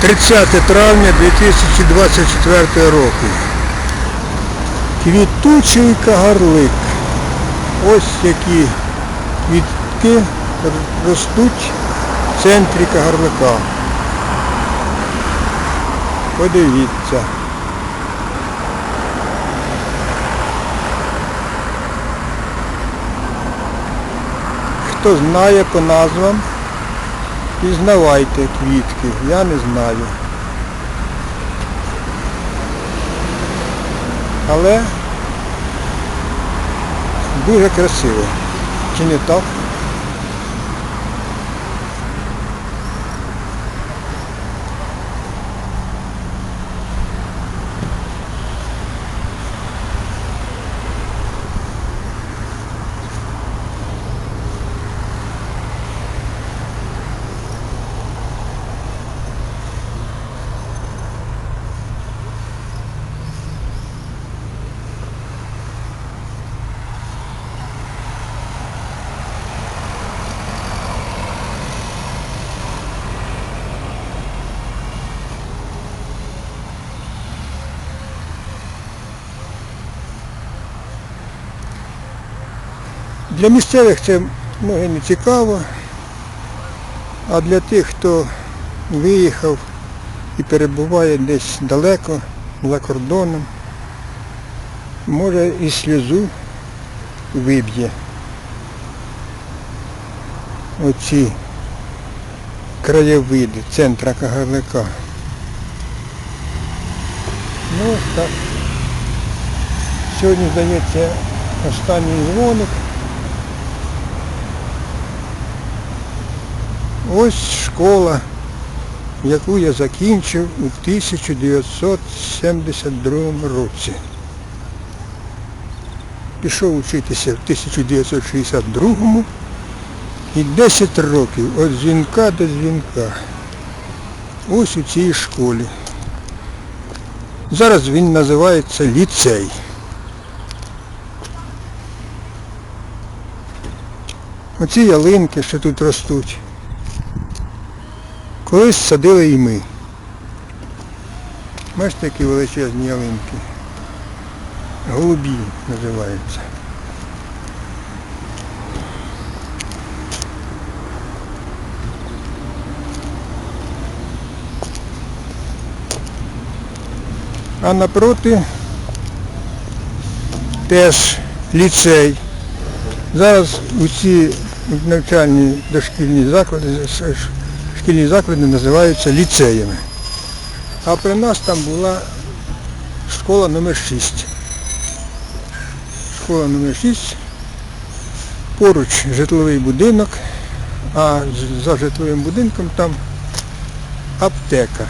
30 травня 2024 року. Квітучий кагарлик. Ось які квітки ростуть в центрі кагарлика. Подивіться. Хто знає по назвам, пізнавайте квітки. Я не знаю. Але дуже красиво. Чи не так? Для місцевих це може не цікаво, а для тих, хто виїхав і перебуває десь далеко, за кордоном, може і сльозу виб'є. Оці краєвиди центра Кагарлика. Ну так. Сьогодні, здається, останній дзвоник. Ось школа, яку я закінчив у 1972 році. Пішов учитися в 1962 і 10 років від дзвінка до дзвінка. Ось у цій школі. Зараз він називається ліцей. Оці ялинки, що тут ростуть. Колись садили і ми. Бачите, які величезні ялинки. Голубі називаються. А напроти теж ліцей. Зараз усі навчальні дошкільні заклади, шкільні заклади називаються ліцеями. А при нас там була школа номер 6. Школа номер 6. Поруч житловий будинок, а за житловим будинком там аптека.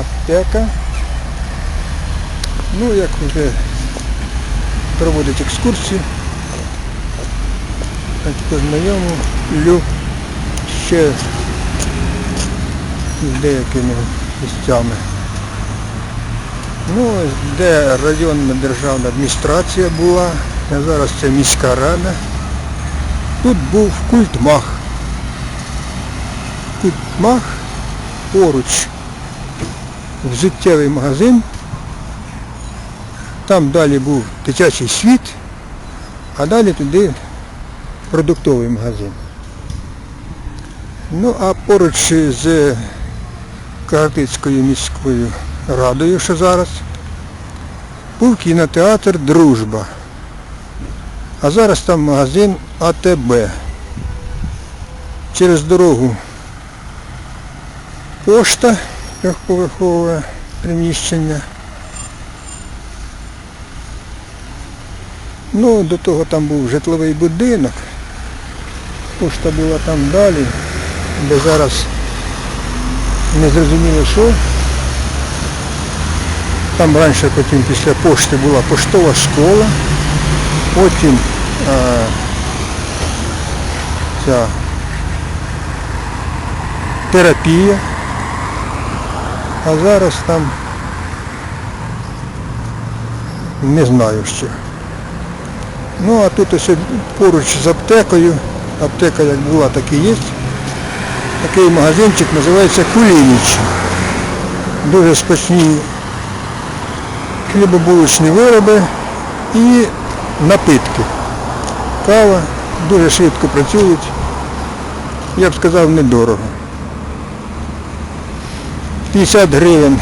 Аптека. Ну, як вже проводять екскурсії, так познайомлю ще з деякими місцями. Ну, де районна державна адміністрація була, а зараз це міська рада. Тут був культмах. Культмах поруч взуттєвий магазин. Там далі був дитячий світ, а далі туди продуктовий магазин. Ну а поруч з Кагатицькою міською радою, що зараз, був кінотеатр Дружба. А зараз там магазин АТБ. Через дорогу пошта трьохповерхове приміщення. Ну, до того там був житловий будинок. Пошта була там далі, де зараз не зрозуміло що. Там раніше потім після пошти була поштова школа, потім а, ця терапія, а зараз там не знаю що. Ну а тут ось поруч з аптекою, аптека як була, так і є. Такий магазинчик, називається Кулініч. Дуже смачні хлібобулочні вироби і напитки. Кава дуже швидко працюють. Я б сказав, недорого. 50 гривень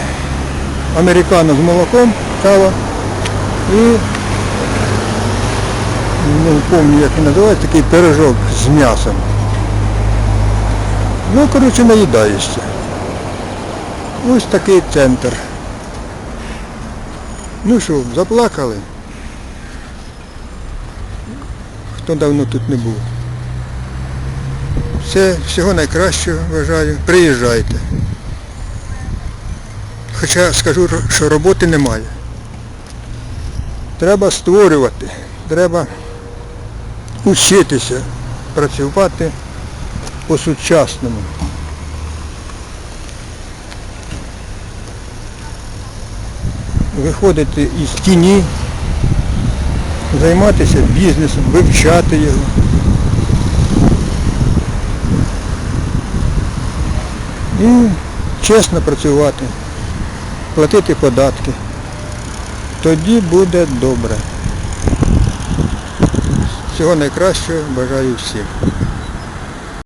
американо з молоком, кава і не пам'ятаю, як він називається, такий пирожок з м'ясом. Ну, коротше, наїдаєшся. Ось такий центр. Ну що, заплакали? Хто давно тут не був. Все, всього найкращого бажаю. Приїжджайте. Хоча скажу, що роботи немає. Треба створювати, треба вчитися працювати по-сучасному. Виходити із тіні, займатися бізнесом, вивчати його. І чесно працювати, платити податки. Тоді буде добре. Всього найкращого бажаю всім.